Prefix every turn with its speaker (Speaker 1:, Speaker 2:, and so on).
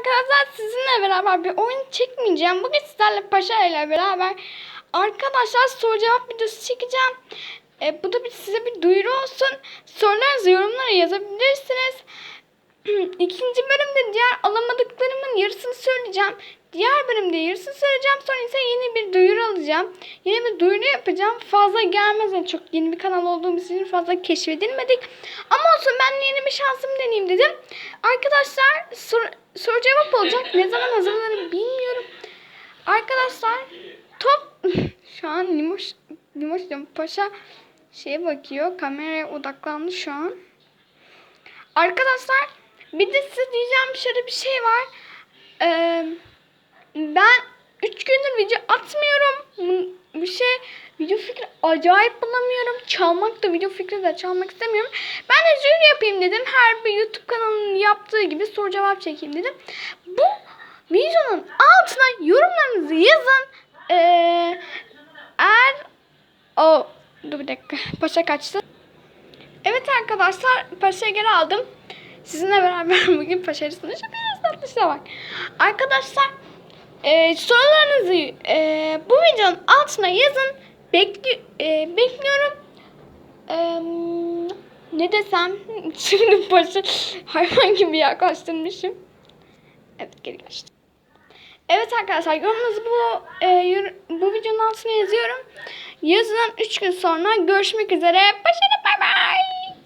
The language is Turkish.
Speaker 1: arkadaşlar sizinle beraber bir oyun çekmeyeceğim. Bugün sizlerle Paşa ile beraber arkadaşlar soru cevap videosu çekeceğim. E, bu da bir, size bir duyuru olsun. Sorularınızı yorumlara yazabilirsiniz. İkinci bölümde diğer alamadıklarımın yarısını söyleyeceğim. Diğer bölümde yarısını söyleyeceğim. Sonra ise yeni bir duyuru alacağım. Yeni bir duyuru yapacağım. Fazla gelmez. Yani çok yeni bir kanal olduğumuz için fazla keşfedilmedik. Ama olsun ben yeni bir şansım deneyeyim dedim. Arkadaşlar soru, soru cevap olacak. Ne zaman hazırlanırım bilmiyorum. Arkadaşlar top şu an Limoş Limoş Paşa şeye bakıyor. Kameraya odaklandı şu an. Arkadaşlar bir de size diyeceğim şöyle bir şey var. Ee, ben 3 gündür video atmıyorum. Bir şey video fikri acayip bulamıyorum. Çalmak da video fikri de çalmak istemiyorum. Ben de jüri yapayım dedim. Her bir YouTube kanalının yaptığı gibi soru cevap çekeyim dedim. Bu videonun altına yorumlarınızı yazın. Ee, eğer o dur bir dakika. Paşa kaçtı. Evet arkadaşlar paşayı geri aldım. Sizinle beraber bugün paşa arasında şu biraz tatlışa bak. Arkadaşlar e, sorularınızı e, bu videonun altına yazın. Bekli, e, bekliyorum. E, ne desem şimdi paşa hayvan gibi yaklaştırmışım. Evet geri kaçtı. Evet arkadaşlar yorumunuzu bu e, bu videonun altına yazıyorum. Yazılan 3 gün sonra görüşmek üzere. Başarı.